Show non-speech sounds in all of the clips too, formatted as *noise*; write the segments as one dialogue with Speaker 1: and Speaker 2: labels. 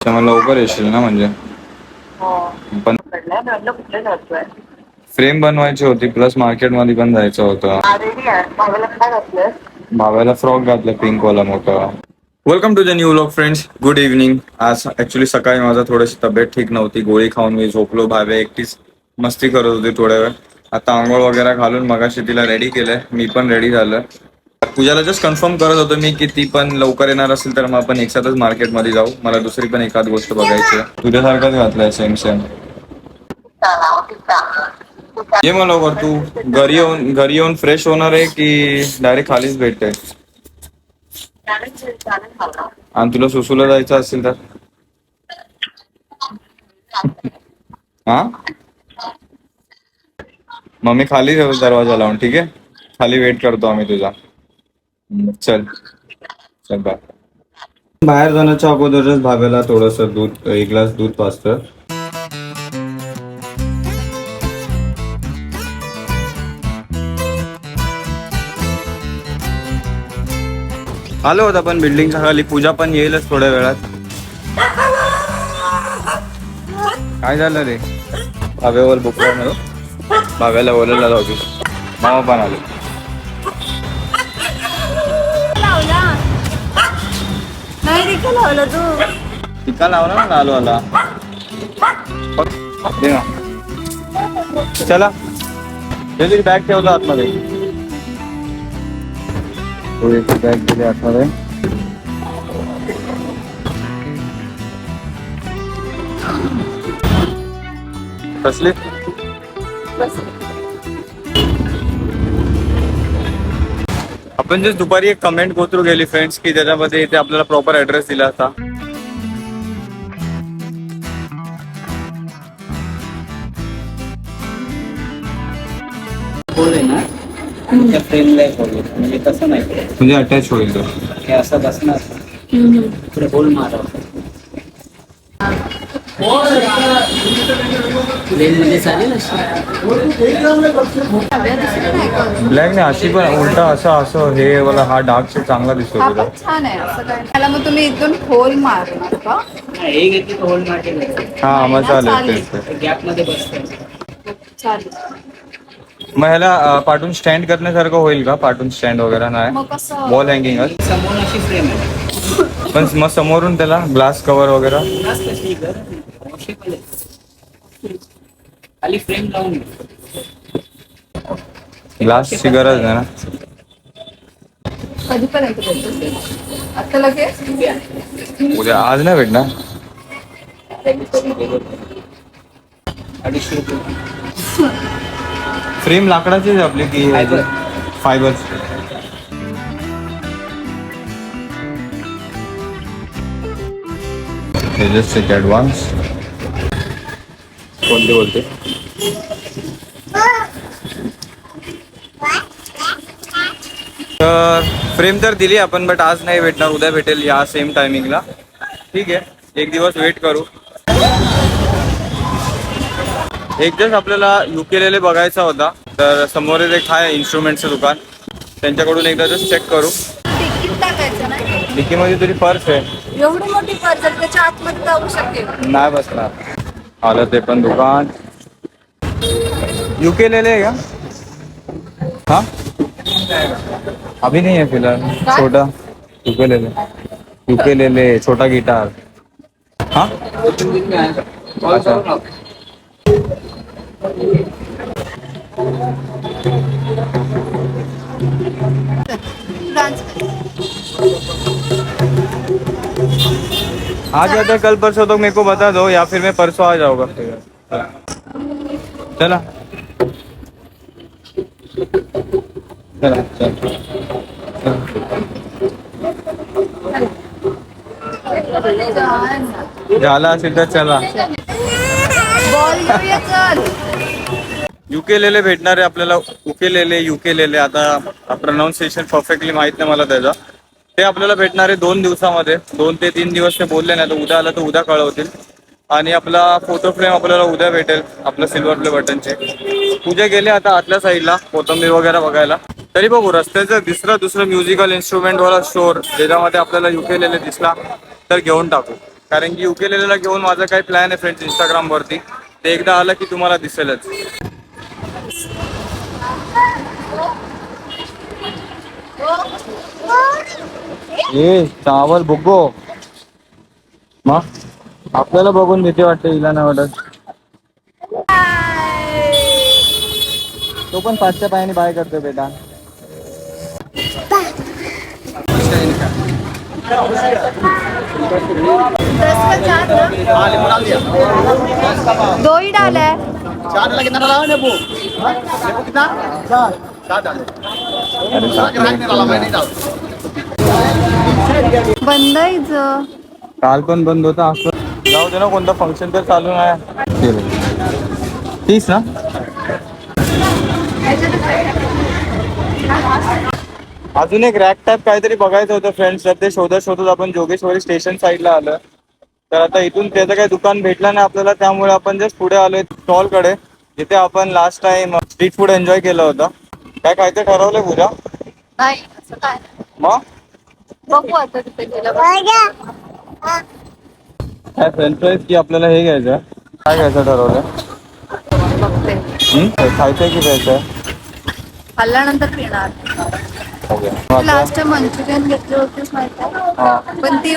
Speaker 1: त्यामुळे लवकर येशील ना म्हणजे.
Speaker 2: हो.
Speaker 1: पण
Speaker 2: कुठे जातोय?
Speaker 1: फ्रेम बनवायची होती प्लस मार्केटमध्ये पण जायचं होतं.
Speaker 2: भावाला
Speaker 1: भाव्याला फ्रॉक घातलं पिंक वाला मोठा. Welcome to the new vlog friends good evening आज ऍक्च्युली सकाळी माझा थोडीशी तब्येत ठीक नव्हती. गोळी खाऊन मी झोपलो भाव्या एकटीच मस्ती करत होती थोड्या वेळ. आता आंघोळ वगैरे घालून मगाशी तिला रेडी केलंय. मी पण रेडी झालं. पूजाला जस्ट कन्फर्म करत होतो मी की ती पण लवकर येणार असेल तर मग आपण एकसाथच मार्केटमध्ये जाऊ. मला दुसरी पण एखाद गोष्ट बघायची आहे. तुझ्यासारखंच घातलंय सेम सेम ये मला लवकर तू. घरी येऊन घरी येऊन फ्रेश होणार आहे की डायरेक्ट खालीच भेटते आणि तुला सुसूला जायचं असेल तर? हा? मग मी खाली दरवाजा लावून ठीक आहे? खाली वेट करतो आम्ही तुझा. चल. चल बाय बाहेर जाण्याच्या अगोदरच भाव्याला थोडस दूध एक ग्लास दूध पाजतं. आलो होता पण बिल्डिंगच्या खाली. पूजा पण येईलच थोड्या वेळात. काय झालं रे? भाव्यावर बुकला भाव्याला बोलायला जाऊ मामा पण आलो.
Speaker 3: नाही रे का लावला तू?
Speaker 1: टिका लावला ना आलो आला. चला. त्याची बॅग ठेवतो आतमध्ये. बॅग दिली आतमध्ये. कसली आपण जस्ट दुपारी एक कमेंट गोत्रू गेली फ्रेंड्स की त्याच्यामध्ये इथे आपल्याला प्रॉपर ऍड्रेस दिला होता.
Speaker 4: होल आहे ना त्या फ्रेमला एक होल आहे. म्हणजे तसं नाही
Speaker 1: म्हणजे अटॅच होईल तो.
Speaker 4: हे असं बसणार. इकडे होल मारा चालेल अशी?
Speaker 1: ब्लॅक नाही अशी पण उलटा असं असं हे वाला हा डार्क शेड चांगला दिसतो
Speaker 3: हा
Speaker 1: तुला.
Speaker 3: छान आहे असं काय. त्याला मग तुम्ही इथून होल मारणार का
Speaker 4: नाही, हे घेतली तर होल मार्केट
Speaker 1: हा मग चालेल
Speaker 3: चालेल.
Speaker 1: तेच ते.
Speaker 4: गॅपमध्ये बसतं.
Speaker 3: चालेल.
Speaker 1: मग ह्याला पाठून स्टँड करण्यासारखं होईल का? पाठून स्टँड वगैरे नाही?
Speaker 3: मग कसं?
Speaker 1: वॉल हँगिंग
Speaker 4: समोर अशी फ्रेम आहे.
Speaker 1: पण मग समोरून त्याला ग्लास कव्हर वगैरे?
Speaker 4: कशी. Washable आहे. खाली फ्रेम लावून.
Speaker 1: ग्लासची गरज नाही ना
Speaker 3: कधीपर्यंत भेटतो आता लगेच
Speaker 1: उद्या आज नाही भेटणार
Speaker 4: अडीचशे रुपये
Speaker 1: फ्रेम लाकडाचीच आहे आपली की
Speaker 4: Fiber.
Speaker 1: फायबर जस्ट एक ॲडव्हान्स कोणते बोलते? तर फ्रेम तर दिली आपण बट आज नाही भेटणार. उद्या भेटेल या सेम टायमिंगला ठीक आहे. एक दिवस वेट करू. एक दिवस आपल्याला युकेलेले बघायचा होता तर समोर एक आहे इन्स्ट्रुमेंटचं दुकान. त्यांच्याकडून एकदा जस्ट चेक करू. डिकीमध्ये तुझी पर्स आहे.
Speaker 3: एवढी मोठी पर्स आहे, त्याच्या आतमध्ये जाऊ शकेल.
Speaker 1: नाही बसणार. आलं ते पण दुकान युकेलेले आहे का हा? अभी नहीं है फिलहाल
Speaker 3: काय?
Speaker 1: छोटा। युकेलेले युकेलेले छोटा गिटार हा? अच्छा।
Speaker 3: डान्स
Speaker 1: आज या तो कल परसों तक मेरे को बता दो या फिर मैं परसों आ जाऊंगा। चला। चला चल। झाला तर चला। युकेलेले भेटणार आहे आपल्याला. उकेलेले युकेलेले आता प्रोनाऊन्सिएशन परफेक्टली माहीत नाही मला त्याचा. ते आपल्याला भेटणार आहे दोन दिवसामध्ये. दोन ते तीन दिवस ते बोलले नाही तर उद्या आलं तर उद्या कळवतील. आणि आपला फोटो फ्रेम आपल्याला उद्या भेटेल आपलं सिल्वर प्ले बटनचे पूजा गेले आता आतल्या साईडला कोथंबीर वगैरे बघायला. तरी बघू रस्त्याचं दुसरं दुसरं म्युझिकल इन्स्ट्रुमेंट वाला स्टोर ज्याच्यामध्ये आपल्याला युकेलेले दिसला तर घेऊन टाकू. कारण की युकेलेला घेऊन माझा काही प्लॅन आहे फ्रेंड्स इंस्टाग्राम वरती. ते एकदा आलं की तुम्हाला दिसेलच. ए चावल बुगो मग आपल्याला बघून भीती वाटते हिला नाही वाटत. तो पण पाचच्या पायाने बाय करतो बेटा.
Speaker 3: दो ही डाला है। बंद आहे
Speaker 1: काल पण बंद होता असं जाऊ दे ना कोणतं फंक्शन तर चालू नाही तीस ना? अजून एक रॅक टाईप काहीतरी बघायचं होतं फ्रेंड्स तर ते शोधत शोधत आपण जोगेश्वरी स्टेशन साईडला आलं. तर आता इथून त्याचं काही दुकान भेटलं नाही आपल्याला त्यामुळे आपण जस्ट पुढे आलोय स्टॉलकडे जिथे आपण last time street food enjoy केलं होतं. काय काय ते ठरवलंय पूजा?
Speaker 3: नाही असं काय नाही.
Speaker 1: मग?
Speaker 3: बघू आता तिथे गेलं
Speaker 1: काय फ्रेंच फ्राईज की आपल्याला हे घ्यायचं? काय घ्यायचं ठरवलंय?
Speaker 3: बघते?
Speaker 1: खायचंय की प्यायचंय?
Speaker 3: खाल्ल्यानंतर पिणार.
Speaker 1: आता-
Speaker 3: लास्ट टाइम मंचुरियन घेतले होतेच माहिती
Speaker 1: हा.
Speaker 3: पण ती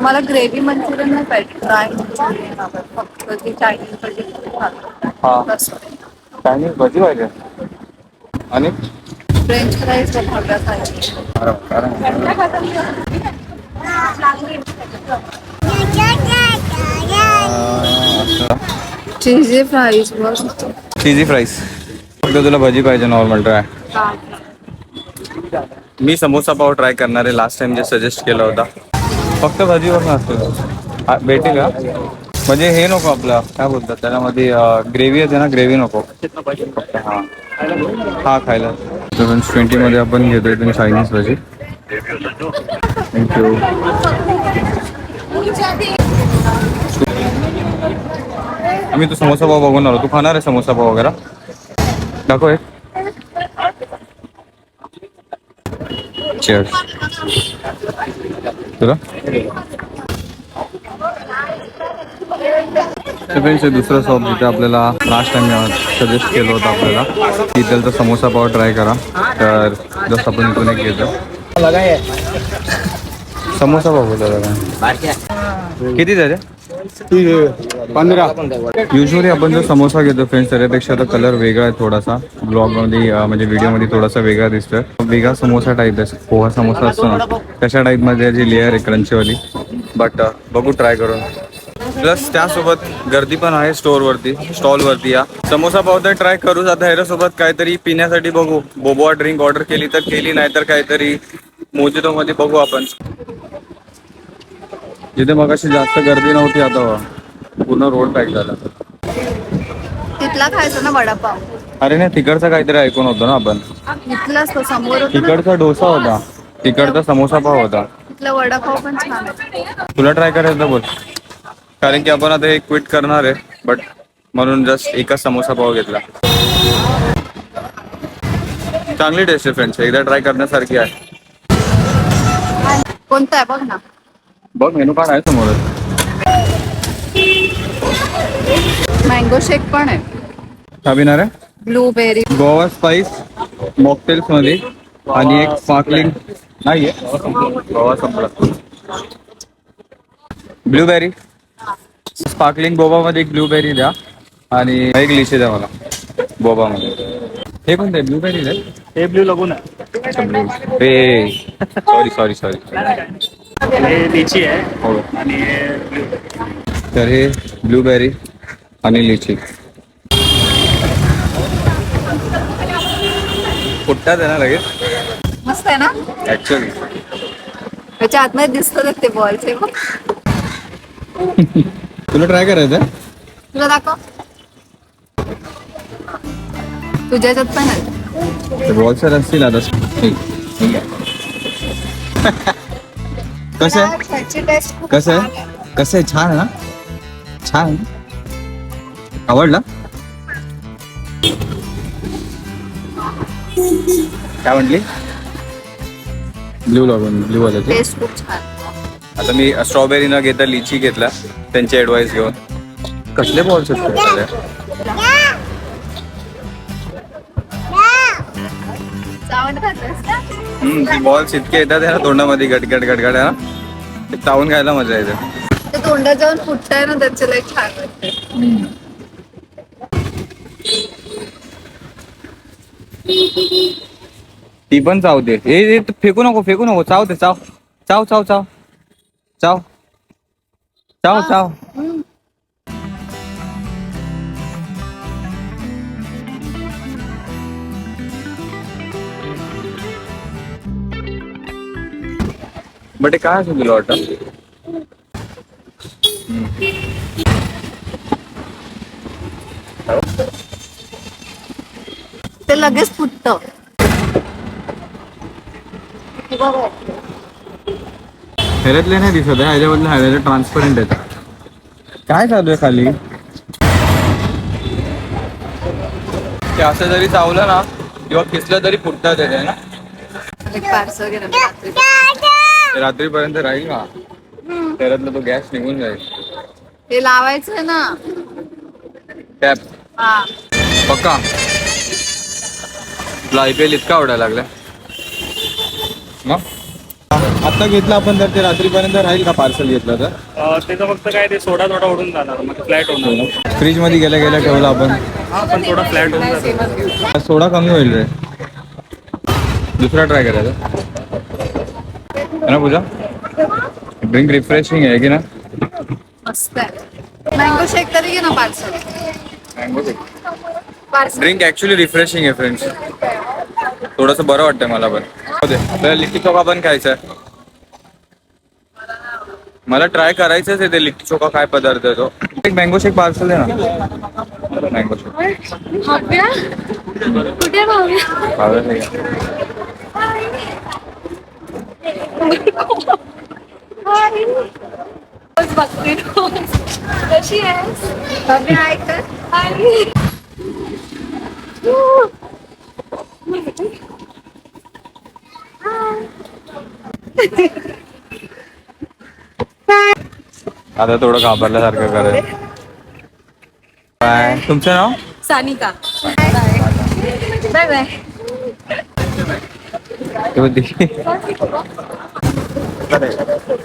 Speaker 3: मला ग्रेव्ही मंचुरियन नाही पाहिजे. ड्राय मंचुरियन फक्त ती चायनीज
Speaker 1: हा. चायनीज भजी पाहिजे? आणि?
Speaker 3: फ्रेंच फ्राईज चीजी फ्राईज
Speaker 1: फक्त तुला भजी पाहिजे नॉर्मल ट्राय मी समोसा पाव ट्राय करणार आहे लास्ट टाइम जे सजेस्ट केला होता. फक्त भजीवर नसतो भेटेल का? म्हणजे हे नको आपलं काय बोलतात त्याच्यामध्ये ग्रेव्ही येते ना ग्रेव्ही नको. फक्त हा खायला. सेवन ट्वेंटीमध्ये आपण घेतोय तुम्ही चायनीज भाजी. थँक्यू आम्ही तो समोसा पाव बघून आलो. तू खाणार आहे समोसा पाव वगैरे? दाखव एक. चेअर तुला? फ्रेंड्स हे दुसरं शॉप जिथे आपल्याला लास्ट टाइम सजेस्ट केलं होतं आपल्याला तिथलचा समोसा पाव ट्राय करा. तर जस्ट आपण इथून एक घेतो. समोसा पाव बोलतो किती झाले पंधरा. युजली आपण जो समोसा घेतो फ्रेंड्स त्याच्यापेक्षा आता कलर वेगळा आहे थोडासा. ब्लॉगमध्ये अं, म्हणजे व्हिडिओमध्ये थोडासा वेगळा दिसतोय. वेगळा समोसा टाईप आहे. पोहा समोसा असतो ना तशा टाईपमध्ये जी लेअर आहे क्रंचीवाली बट बघू ट्राय करून. प्लस त्यासोबत गर्दी पण आहे स्टोर वरती स्टॉल वरती या. समोसा पाव तर ट्राय करूच आता ह्याच्यासोबत काहीतरी पिण्यासाठी बघू. बोबोआ ड्रिंक ऑर्डर केली तर केली नाही तर काहीतरी मोजितो मध्ये बघू आपण. जिथे मग अशी जास्त गर्दी नव्हती आता पूर्ण रोड पॅक झाला.
Speaker 3: तिथला खायचा ना वडापाव.
Speaker 1: अरे नाही तिकडचा काहीतरी ऐकून होतो ना आपण.
Speaker 3: तिथलाच तो समोर होता ना,
Speaker 1: तिकडचा डोसा होता. तिकडचा समोसा पाव होता.
Speaker 3: तिथला वडापाव पण छान आहे
Speaker 1: तुला ट्राय करायचं बोल. कारण की आपण आता हे क्विट करणार आहे बट म्हणून जस्ट एकच समोसा पाव घेतला. चांगली टेस्ट आहे फ्रेंड्स एकदा ट्राय करण्यासारखी आहे.
Speaker 3: कोणता आहे? बघ ना.
Speaker 1: बघ मेनू कार्ड आहे समोर.
Speaker 3: मँगो शेक पण आहे.
Speaker 1: काय पिणार आहे?
Speaker 3: ब्लूबेरी
Speaker 1: गोवा स्पाइस मॉकटेल्समध्ये आणि एक स्पार्कलिंग नाहीये. गोवा संपला. ब्लूबेरी स्पार्कलिंग बोबा मध्ये एक ब्लूबेरी द्या. आणि एक लिशी द्या मला बोबा मध्ये हे कोणते? ब्लूबेरी द्या
Speaker 5: हे ब्ल्यू लागून
Speaker 1: हे सॉरी सॉरी सॉरी
Speaker 5: हे लिची आहे
Speaker 1: हो.
Speaker 5: आणि हे
Speaker 1: तर हे ब्लूबेरी आणि लिची. फुटतात आहे ना लगेच?
Speaker 3: मस्त आहे ना?
Speaker 1: ऍक्च्युली
Speaker 3: त्याच्या आतमध्ये दिसतं ते बॉल्स आहे बघ.
Speaker 1: तुला ट्राय करायचं
Speaker 3: तुला दाखव. तुझ्या याच्यात पण आहे.
Speaker 1: बॉल्सर असतील आता. कसं आहे? कसं आहे? कसं आहे? छान ना? छान. आवडला? काय म्हटली? ब्ल्यू लागून ब्ल्यू वाला
Speaker 3: टेस्ट खूप छान.
Speaker 1: आता मी स्ट्रॉबेरी न घेता लिची घेतला. त्यांची ऍडवाइस घेऊन. कसले बॉल्स
Speaker 3: खातोस का?
Speaker 1: बॉल्स इतके येतात ना तोंडामध्ये गटगट गटगट ते चावून खायला मजा येते.
Speaker 3: ते तोंडात जाऊन फुटतंय ना त्याचं लई छान
Speaker 1: ती पण चावते. हे हे तू फेकू नको फेकू नको. चावते चाव. चाव चाव चाव. चाव. चाव चाव बट हे काय असेल तुला वाटतं
Speaker 3: ते लगेच फुटतं.
Speaker 1: ह्याच्यातले नाही दिसत आहे ह्याच्यामधलं ह्याच्यात ट्रान्सपरंट आहे काय चालू आहे खाली? ते असं जरी चावलं ना किंवा खेचलं तरी फुटतात त्याचे ना?
Speaker 3: एक पार्सल घेणं
Speaker 1: ते रात्रीपर्यंत राहील का त्याच्यातला तो गॅस निघून जाईल.
Speaker 3: हे लावायचं ना.
Speaker 1: टॅप पक्का? तुला आय पी एल इतका आवडायला लागला. मग? आता घेतलं आपण तर ते रात्रीपर्यंत राहील का पार्सल घेतलं तर?
Speaker 5: अं, त्याचं फक्त काय ते सोडा थोडा उडून जाणार मग फ्लॅट होणार.
Speaker 1: फ्रीजमध्ये गेल्या गेल्या ठेवलं आपण.
Speaker 5: हा पण थोडा फ्लॅट होऊन जाणार
Speaker 1: सोडा कमी होईल रे. दुसरा ट्राय करायचा. है ना पूजा? ड्रिंक रिफ्रेशिंग आहे की ना?
Speaker 3: मस्त आहे. मँगो शेक तरी घे ना parcel parcel
Speaker 1: drink actually refreshing आहे फ्रेंड्स थोडस बरं वाटतंय मला पण. लिट्टी चोखा पण खायचा आहे. मला ट्राय करायचंच आहे ते लिट्टी चोखा काय पदार्थ आहे तो. एक मँगो शेक पार्सल आहे ना. मँगो शेक
Speaker 3: कुठे भाव्या
Speaker 1: नाही.
Speaker 3: बघते. रोज. कशी आहेस? भाव्या आहे का
Speaker 1: आता थोडं घाबरल्यासारखं करेल काय तुमचं नाव?
Speaker 3: Sanika. Bye bye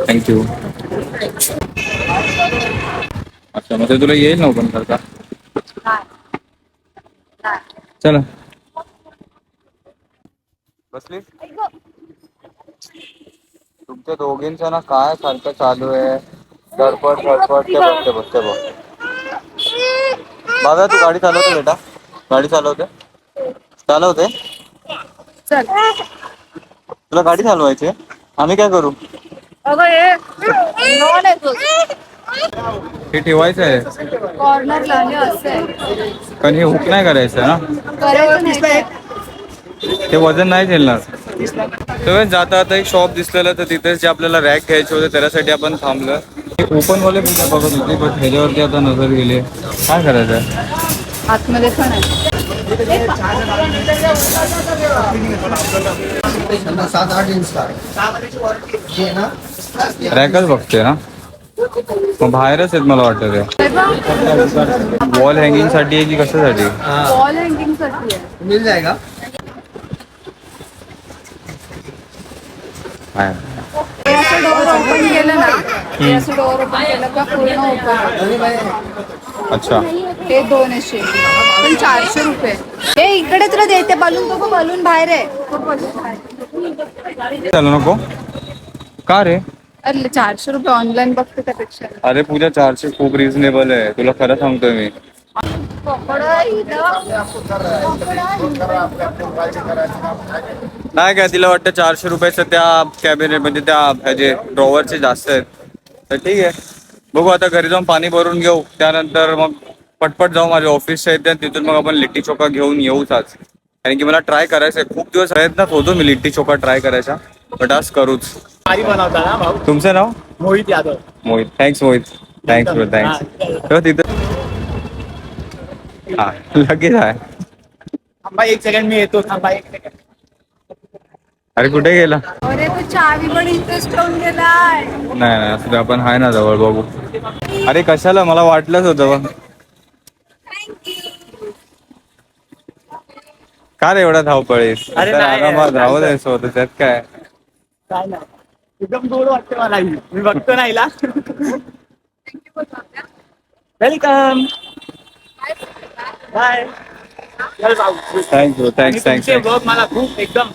Speaker 1: thank you अच्छा मग ते तुला येईल ना ओपन करता? चला. बसली तुमच्या दोघींचं ना काय सारखं चालू आहे? धडपड धडपड ते बघते बघते बघ बाबा तू गाडी चालवते बेटा. गाडी चालवते. चालवते.
Speaker 3: चल
Speaker 1: तुला गाडी चालवायची आहे? आम्ही काय करू?
Speaker 3: अगं हे नॉन आहे तुझ
Speaker 1: हे ठेवायचं आहे.
Speaker 3: कॉर्नरला हे असं आहे.
Speaker 1: पण हे हुक नाही करायचं ना
Speaker 3: करायचं नाही.
Speaker 1: ते वजन नाही झेलणार. तर जाता आता एक शॉप दिसलेलं तर तिथेच जे आपल्याला रॅक घ्यायचे होते त्याच्यासाठी आपण थांबलं. ओपन वाले पूजा बघत होती बट ह्याच्यावरती आता नज़र गेली. काय करायचं? आहे
Speaker 3: आतमध्ये पण आहे.
Speaker 6: सात आठ इंच ना?
Speaker 1: रॅकच बघते ना मग बाहेरच आहेत मला वाटतं ते. वॉल हँगिंग साठी आहे की कशासाठी?
Speaker 3: वॉल हँगिंग साठी आहे.
Speaker 6: मिल जाएगा?
Speaker 3: हे
Speaker 1: अच्छा।
Speaker 3: इकडे तुला देते बलून तो बलून बाहेर आहे
Speaker 1: नको का रे?
Speaker 3: अरे चारशे रुपये ऑनलाईन बघते त्यापेक्षा
Speaker 1: अरे पूजा चारशे खूप रिझनेबल आहे. तुला खरं सांगतोय मी. नाही काय तिला वाटतं चारशे रुपयाचं त्या कॅबिनेट म्हणजे त्या ह्याचे ड्रॉवरचे जास्त आहेत. तर ठीक आहे. बघू आता घरी जाऊन पाणी भरून घेऊ. त्यानंतर मग पटपट जाऊ माझ्या ऑफिसच्या इथे आणि तिथून मग आपण लिट्टी चोखा घेऊन येऊच आज. कारण की मला ट्राय करायचं आहे खूप दिवस प्रयत्नात होतो मी लिट्टी चोखा ट्राय करायचा. बट आज करूच. तुमचं नाव?
Speaker 5: Mohit Yadav.
Speaker 1: Mohit. Thanks Mohit. Thanks bro thanks तिथं हा लगेच आहे.
Speaker 5: एक सेकंड मी येतो. थांबा एक सेकंड
Speaker 1: अरे कुठे गेला?
Speaker 3: अरे तो चावी पण इंटरेस्ट होऊन गेलाय.
Speaker 1: नाही नाही असं आपण हाय ना जवळ बघू. अरे कशाला? मला वाटलंच होतं बघ का रे एवढा धावपळीस?
Speaker 4: अरे नाही,
Speaker 1: आरामात
Speaker 4: नाही,
Speaker 1: धावत आहेस होतं त्यात काय?
Speaker 4: काय नाही. एकदम गोड वाटते मला ही. मी बघतो ना हिला. वेलकम बाय चल जाऊ
Speaker 1: थँक्यू थँक्स
Speaker 4: आणि तुमचे
Speaker 1: थँक्स
Speaker 4: ब्लॉग मला खूप एकदम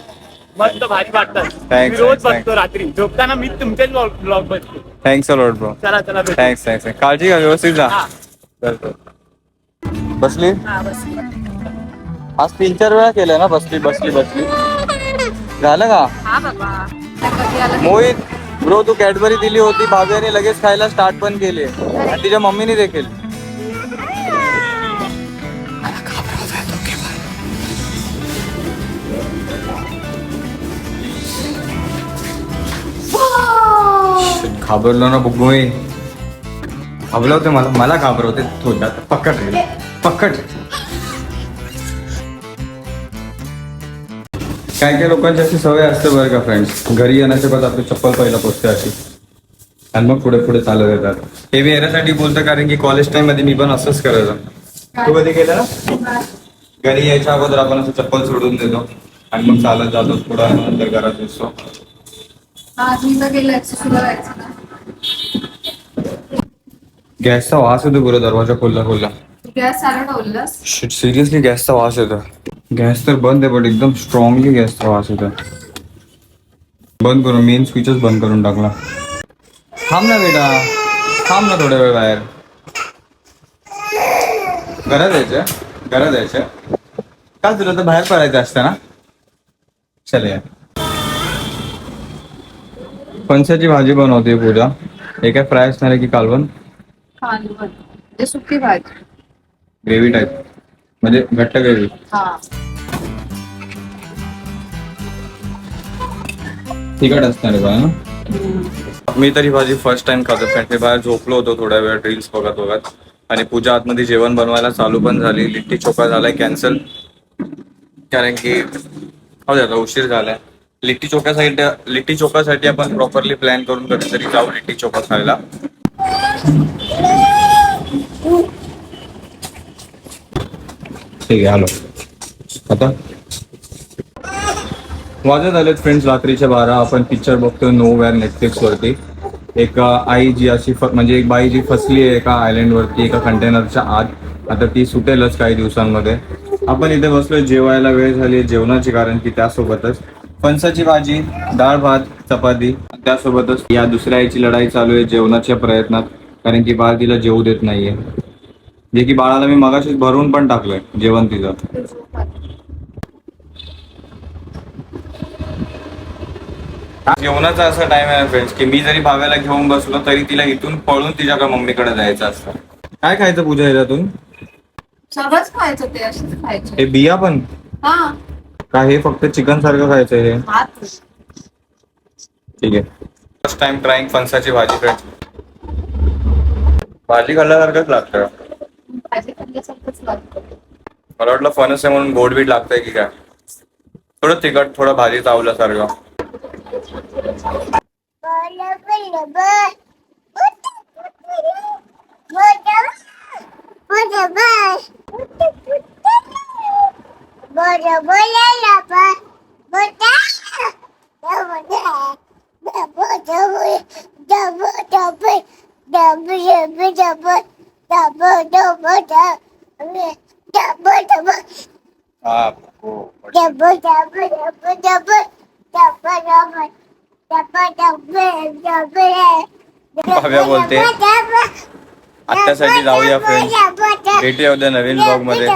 Speaker 4: मस्त भारी वाटतात
Speaker 1: Thanks,
Speaker 4: मी रोज
Speaker 1: thanks,
Speaker 4: बघतो रात्री. झोपताना मी तुमचेच ब्लॉग बघतो.
Speaker 1: थँक्स ब्रो
Speaker 4: चला चला भेटू.
Speaker 1: थँक्स थँक्स काळजी घ्या व्यवस्थित जा.
Speaker 4: हा.
Speaker 1: चल, चल. बसली?
Speaker 3: हा बस
Speaker 1: आज तीन चार वेळा केलं ना बसली बसली बसली. झालं का?
Speaker 3: हा बाबा. आता कधी आला.
Speaker 1: मोहित ब्रो तू कॅडबरी दिली होती भाव्याने लगेच खायला स्टार्ट पण केली. आणि तिच्या मम्मीने देखील. घाबरलो ना बुगोय घाबरलं घाबरवते मला मला घाबरवते थोडा पकड रे. पकड. काय काय लोकांची अशी सवय असते बरं का फ्रेंड्स घरी येण्याच्या बाद आपली चप्पल पहिला पोचते अशी आणि मग पुढे पुढे चालत येतात. हे मी येण्यासाठी बोलतो कारण की कॉलेज टाइममध्ये मी पण असंच करायचं तू कधी केलं ना घरी यायच्या अगोदर आपण असं चप्पल सोडून देतो. आणि मग चालत जातो. थोडा नंतर घरात दिसतो गॅसचा वास येतो बरं दरवाजा खोलला खोलला.
Speaker 3: गॅस
Speaker 1: सिरियसली गॅसचा वास येतो. गॅस तर बंद आहे पण एकदम स्ट्रॉंगली गॅसचा वास येतो. बंद करून मेन स्विचच बंद करून टाकला. थांब ना बेटा. थांब ना थोड्या वेळ बाहेर. घरात यायचं घरात यायचं का तुला तर बाहेर पडायचं असतं ना? चल या. फणसाची भाजी बनवते पूजा. हे काय फ्राय असणार आहे की कालवण?
Speaker 3: कालवण. म्हणजे सुकी भाजी.
Speaker 1: ग्रेव्ही टाईप म्हणजे घट्ट ग्रेव्ही.
Speaker 3: हा.
Speaker 1: तिखट असणार आहे बा ना मी तरी भाजी फर्स्ट टाइम खातो. कारण मी बाहेर झोपलो होतो थोड्या वेळ रील्स बघत बघत. आणि पूजा आतमध्ये जेवण बनवायला चालू पण झाली. लिट्टी चोखा झालाय कॅन्सल कारण की हो आता उशीर झालाय. लिट्टी चोखासाठी लिट्टी चोखासाठी आपण प्रॉपरली प्लॅन करून कधीतरी जाऊ लिट्टी चोखा खायला. ठीक आहे हॅलो आता? वाजत आलेत फ्रेंड्स रात्रीच्या बारा. आपण पिक्चर बघतो नो वेअर नेटफ्लिक्स वरती एक आई जी अशी म्हणजे एक बाई जी फसली आहे एका आयलंड वरती एका कंटेनरच्या आत. आता ती सुटेलच काही दिवसांमध्ये. आपण इथे बसलोय जेवायला वेळ झाली जेवणाची कारण की त्यासोबतच. फणसाची भाजी डाळ भात चपाती. त्यासोबतच या दुसऱ्या आईची लढाई चालू आहे जेवणाच्या प्रयत्नात कारण की बाळ तिला जेवू देत नाहीये. जे की बाळाला मी मगाशीच भरून पण टाकलंय जेवण तिचं. जेवणाचा असा टाइम आहे फ्रेंड्स की मी जरी भाव्याला घेऊन बसलो तरी तिला इथून पळून तिच्याकडे मम्मीकडे जायचं असतं. काय खायचं पूजा याच्यातून
Speaker 3: सगळंच खायचं ते असंच खायचं.
Speaker 1: हे बिया पण?
Speaker 3: हा.
Speaker 1: का हे फक्त चिकन सारखं खायचं हे.
Speaker 3: भात.
Speaker 1: ठीक आहे. फर्स्ट टाइम ट्राईंग फणसाची भाजी फ्रेंड्स भाजी खाल्ल्यासारखंच लागतं. मला वाटलं फणस आहे म्हणून गोड बीट लागतंय की काय? थोडं तिखट थोडं भाजी चावल्यासारखं. भाव्या बोलते आत्यासाठी जाऊया फ्रेंड्स भेटूया उद्या नवीन ब्लॉगमध्ये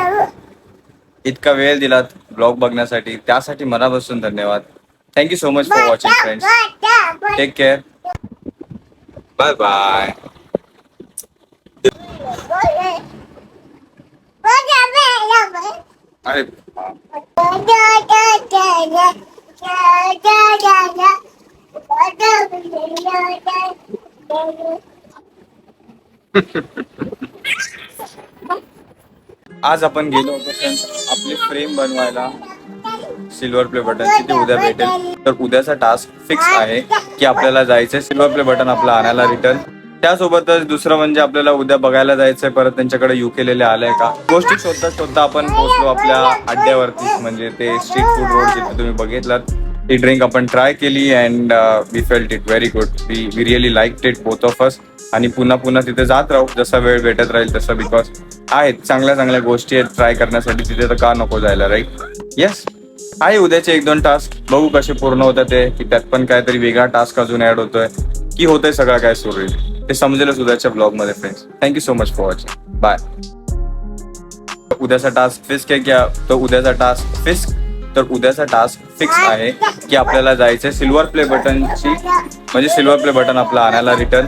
Speaker 1: इतका वेळ दिलात ब्लॉग बघण्यासाठी. त्यासाठी मनापासून धन्यवाद. Thank you so much for watching friends take care bye bye अरे *laughs* आज आपण गेलो होतो फ्रेंड्स आपली फ्रेम बनवायला. सिल्वर प्ले बटनची ती उद्या भेटेल? तर उद्याचा टास्क फिक्स आहे की आपल्याला जायचंय. सिल्वर प्ले बटन आपलं आणायला रिटर्न त्यासोबतच दुसरं म्हणजे आपल्याला उद्या बघायला जायचंय. परत त्यांच्याकडे यू केलेले आलंय का? गोष्टी शोधता शोधता आपण पोहोचलो आपल्या अड्ड्यावरती म्हणजे ते स्ट्रीट फूड रोड जिथे तुम्ही बघितलात. ती ड्रिंक आपण ट्राय केली and we felt it very good we we really like it both of us आणि पुन्हा पुन्हा तिथे जात राहू. जसा वेळ भेटत राहील तसं बिकॉज आहेत चांगल्या चांगल्या गोष्टी आहेत ट्राय करण्यासाठी तिथे तर का नको जायला राईट येस आहे उद्याचे एक दोन टास्क बघू कसे पूर्ण होतात ते की त्यात पण काहीतरी वेगळा टास्क अजून ऍड होतोय की होतंय सगळं काय सुरू ते समजेलच उद्याच्या ब्लॉगमध्ये friends thank you so much for watching bye उद्याचा टास्क फिक्स आहे क्या तर उद्याचा टास्क फिक्स तर उद्याचा टास्क फिक्स आहे की आपल्याला जायचंय सिल्वर प्ले बटनची म्हणजे सिल्वर प्ले बटन आपलं आणायला रिटर्न